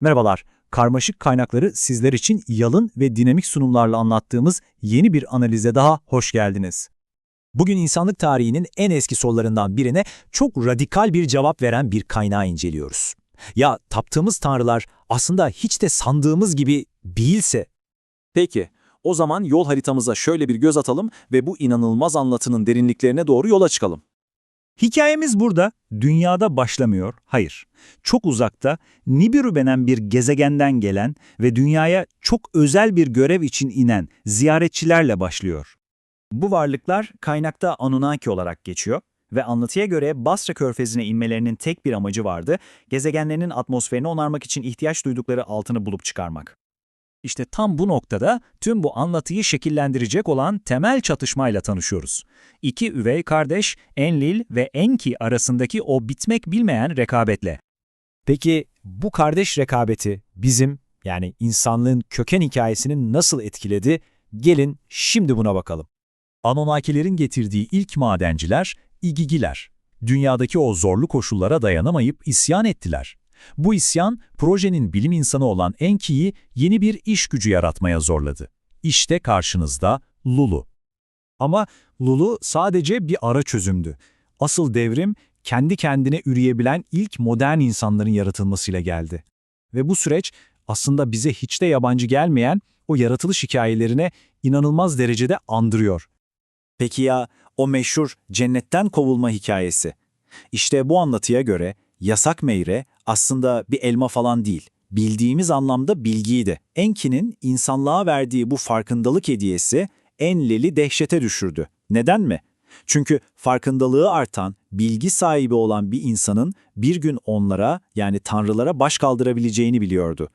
Merhabalar, karmaşık kaynakları sizler için yalın ve dinamik sunumlarla anlattığımız yeni bir analize daha hoş geldiniz. Bugün insanlık tarihinin en eski sorularından birine çok radikal bir cevap veren bir kaynağı inceliyoruz. Ya taptığımız tanrılar aslında hiç de sandığımız gibi değilse? Peki, o zaman yol haritamıza şöyle bir göz atalım ve bu inanılmaz anlatının derinliklerine doğru yola çıkalım. Hikayemiz burada dünyada başlamıyor, hayır. Çok uzakta Nibiru denen bir gezegenden gelen ve dünyaya çok özel bir görev için inen ziyaretçilerle başlıyor. Bu varlıklar kaynakta Anunnaki olarak geçiyor ve anlatıya göre Basra körfezine inmelerinin tek bir amacı vardı, gezegenlerinin atmosferini onarmak için ihtiyaç duydukları altını bulup çıkarmak. İşte tam bu noktada tüm bu anlatıyı şekillendirecek olan temel çatışmayla tanışıyoruz. İki üvey kardeş Enlil ve Enki arasındaki o bitmek bilmeyen rekabetle. Peki bu kardeş rekabeti bizim yani insanlığın köken hikayesini nasıl etkiledi? Gelin şimdi buna bakalım. Anunnakilerin getirdiği ilk madenciler İgigiler. Dünyadaki o zorlu koşullara dayanamayıp isyan ettiler. Bu isyan, projenin bilim insanı olan Enki'yi yeni bir iş gücü yaratmaya zorladı. İşte karşınızda Lulu. Ama Lulu sadece bir ara çözümdü. Asıl devrim, kendi kendine üreyebilen ilk modern insanların yaratılmasıyla geldi. Ve bu süreç aslında bize hiç de yabancı gelmeyen o yaratılış hikayelerine inanılmaz derecede andırıyor. Peki ya o meşhur cennetten kovulma hikayesi? İşte bu anlatıya göre yasak meyre aslında bir elma falan değil. Bildiğimiz anlamda bilgiydi. Enki'nin insanlığa verdiği bu farkındalık hediyesi Enlil'i dehşete düşürdü. Neden mi? Çünkü farkındalığı artan, bilgi sahibi olan bir insanın bir gün onlara yani tanrılara baş kaldırabileceğini biliyordu.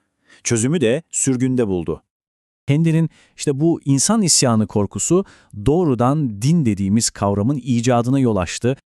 Çözümü de sürgünde buldu. Hender'in işte bu insan isyanı korkusu doğrudan din dediğimiz kavramın icadına yol açtı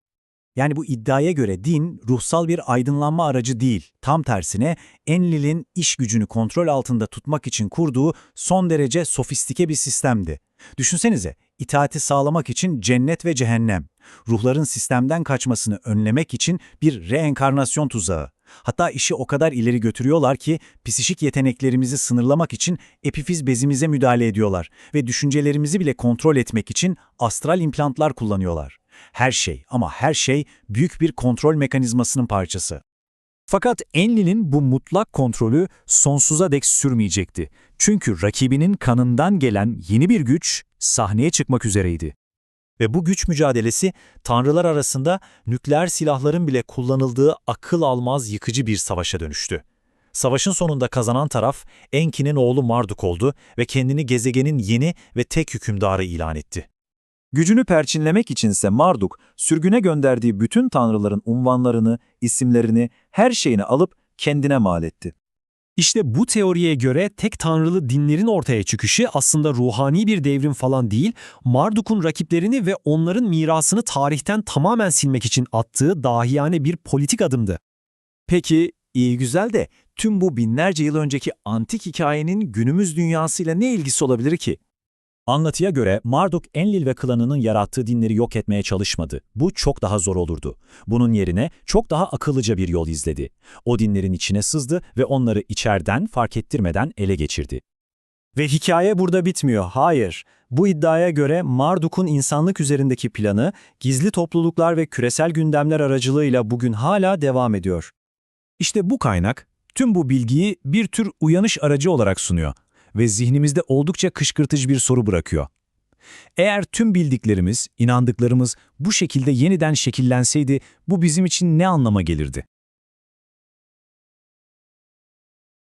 yani bu iddiaya göre din ruhsal bir aydınlanma aracı değil. Tam tersine Enlil'in iş gücünü kontrol altında tutmak için kurduğu son derece sofistike bir sistemdi. Düşünsenize, itaati sağlamak için cennet ve cehennem, ruhların sistemden kaçmasını önlemek için bir reenkarnasyon tuzağı. Hatta işi o kadar ileri götürüyorlar ki psişik yeteneklerimizi sınırlamak için epifiz bezimize müdahale ediyorlar ve düşüncelerimizi bile kontrol etmek için astral implantlar kullanıyorlar. Her şey ama her şey büyük bir kontrol mekanizmasının parçası. Fakat Enlil'in bu mutlak kontrolü sonsuza dek sürmeyecekti. Çünkü rakibinin kanından gelen yeni bir güç sahneye çıkmak üzereydi. Ve bu güç mücadelesi tanrılar arasında nükleer silahların bile kullanıldığı akıl almaz yıkıcı bir savaşa dönüştü. Savaşın sonunda kazanan taraf Enki'nin oğlu Marduk oldu ve kendini gezegenin yeni ve tek hükümdarı ilan etti. Gücünü perçinlemek içinse Marduk, sürgüne gönderdiği bütün tanrıların unvanlarını, isimlerini, her şeyini alıp kendine mal etti. İşte bu teoriye göre tek tanrılı dinlerin ortaya çıkışı aslında ruhani bir devrim falan değil, Marduk'un rakiplerini ve onların mirasını tarihten tamamen silmek için attığı dahiyane bir politik adımdı. Peki, iyi güzel de tüm bu binlerce yıl önceki antik hikayenin günümüz dünyasıyla ne ilgisi olabilir ki? Anlatıya göre Marduk Enlil ve klanının yarattığı dinleri yok etmeye çalışmadı. Bu çok daha zor olurdu. Bunun yerine çok daha akıllıca bir yol izledi. O dinlerin içine sızdı ve onları içeriden fark ettirmeden ele geçirdi. Ve hikaye burada bitmiyor, hayır. Bu iddiaya göre Marduk'un insanlık üzerindeki planı, gizli topluluklar ve küresel gündemler aracılığıyla bugün hala devam ediyor. İşte bu kaynak, tüm bu bilgiyi bir tür uyanış aracı olarak sunuyor ve zihnimizde oldukça kışkırtıcı bir soru bırakıyor. Eğer tüm bildiklerimiz, inandıklarımız bu şekilde yeniden şekillenseydi bu bizim için ne anlama gelirdi?